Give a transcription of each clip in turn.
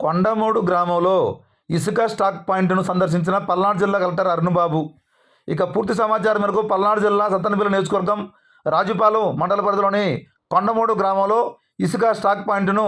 కొండమూడు గ్రామంలో ఇసుక స్టాక్ పాయింట్ను సందర్శించిన పల్నాడు జిల్లా కలెక్టర్ అరుణ్బాబు ఇక పూర్తి సమాచారం మేరకు పల్నాడు జిల్లా సత్తనపల్లి నియోజకవర్గం రాజుపాలెం మండల పరిధిలోని కొండమూడు గ్రామంలో ఇసుక స్టాక్ పాయింట్ను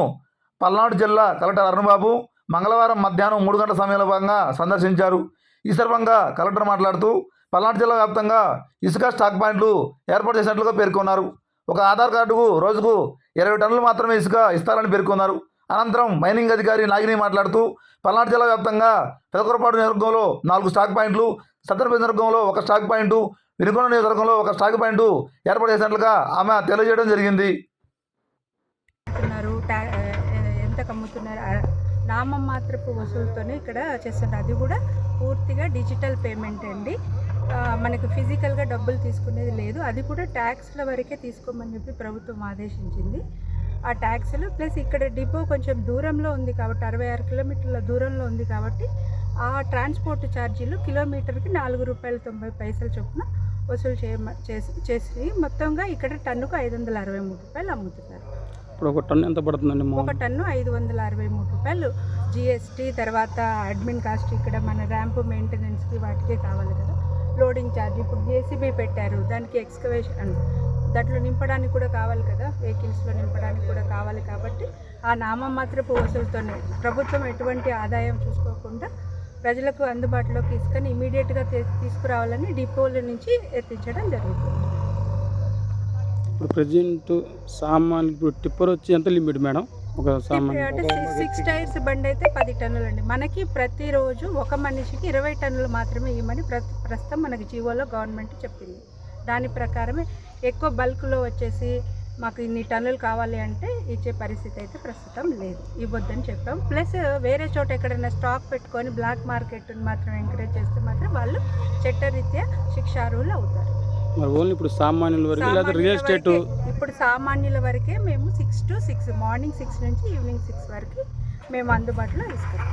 పల్నాడు జిల్లా కలెక్టర్ అరుణ్బాబు మంగళవారం మధ్యాహ్నం మూడు గంటల సమయంలో భాగంగా సందర్శించారు. ఈ సందర్భంగా కలెక్టర్ మాట్లాడుతూ పల్నాడు జిల్లా వ్యాప్తంగా ఇసుక స్టాక్ పాయింట్లు ఏర్పాటు చేసినట్లుగా పేర్కొన్నారు. ఒక ఆధార్ కార్డుకు రోజుకు ఇరవై టన్నులు మాత్రమే ఇసుక ఇస్తారని పేర్కొన్నారు. అనంతరం మైనింగ్ అధికారి నాగిని మాట్లాడుతూ పల్నాడు జిల్లా వ్యాప్తంగా పెదకొరపాటు నియోజకవర్గంలో నాలుగు స్టాక్ పాయింట్లు సత్తరపల్లి నియోజకవర్గంలో ఒక స్టాక్ పాయింటు వినుకొండ నియోజకవర్గంలో ఒక స్టాక్ పాయింట్ ఏర్పాటు చేసినట్లుగా ఆమె తెలియజేయడం జరిగింది. అమ్ముతున్నారు ఎంత కమ్ముతున్నారు నామం మాత్రపు వసూలుతోనే ఇక్కడ చేస్తున్నారు. అది కూడా పూర్తిగా డిజిటల్ పేమెంట్ అండి. మనకు ఫిజికల్గా డబ్బులు తీసుకునేది లేదు. అది కూడా ట్యాక్స్ల వరకే తీసుకోమని చెప్పి ప్రభుత్వం ఆదేశించింది. ఆ ట్యాక్స్లు. ప్లస్ ఇక్కడ డిపో కొంచెం దూరంలో ఉంది కాబట్టి అరవై ఆరు కిలోమీటర్ల దూరంలో ఉంది కాబట్టి ఆ ట్రాన్స్పోర్ట్ ఛార్జీలు కిలోమీటర్కి నాలుగు రూపాయల తొంభై పైసలు చొప్పున వసూలు చేయమ చేసి చేసి మొత్తంగా ఇక్కడ టన్నుకు ఐదు వందల అరవై మూడు రూపాయలు అమ్ముతున్నారు. ఇప్పుడు ఒక టన్ ఎంత పడుతుందండి ఒక టన్ను ఐదు వందల అరవై మూడు రూపాయలు. జిఎస్టీ తర్వాత అడ్మిన్ కాస్ట్ ఇక్కడ మన ర్యాంప్ మెయింటెనెన్స్కి వాటికి కావాలి కదా. లోడింగ్ ఛార్జ్ ఇప్పుడు జేసీబీ పెట్టారు. దానికి ఎక్స్కవేషన్ దాంట్లో నింపడానికి కూడా కావాలి కదా వెహికల్స్లో కావాలి కాబట్టి ఆ నామమాత్రపు వసూలుతోనే ప్రభుత్వం ఎటువంటి ఆదాయం చూసుకోకుండా ప్రజలకు అందుబాటులోకి ఇసుకని ఇమీడియట్గా తీసుకురావాలని డిపోల నుంచి ఎత్తించడం జరుగుతుంది. ఇప్పుడు ప్రజెంట్ సామాన్ ఇప్పుడు టిప్పర్ వచ్చి ఎంత లిమిట్ మేడం? ఒక సామాన్ సిక్స్ టైర్స్ బండి అయితే పది టన్నులు అండి మనకి ప్రతిరోజు ఒక మనిషికి ఇరవై టన్నులు మాత్రమే ఇవ్వమని ప్ర ప్రస్తుతం మనకి జీవోలో గవర్నమెంట్ చెప్పింది. దాని ప్రకారమే ఎక్కువ బల్క్లో వచ్చేసి మాకు ఇన్ని టన్నులు కావాలి అంటే ఇచ్చే పరిస్థితి అయితే ప్రస్తుతం లేదు. ఇవ్వద్దని చెప్పాం. ప్లస్ వేరే చోట ఎక్కడైనా స్టాక్ పెట్టుకొని బ్లాక్ మార్కెట్ మాత్రం ఎంకరేజ్ చేస్తే మాత్రం వాళ్ళు చట్టరీత్యా శిక్షార్హులు అవుతారు. మరి ఓన్లీ ఇప్పుడు సామాన్యుల వరకు లేదా రియల్ ఎస్టేట్? ఇప్పుడు సామాన్యుల వరకే మేము six to six morning six నుంచి ఈవినింగ్ సిక్స్ వరకు మేము అందుబాటులో ఇస్తాం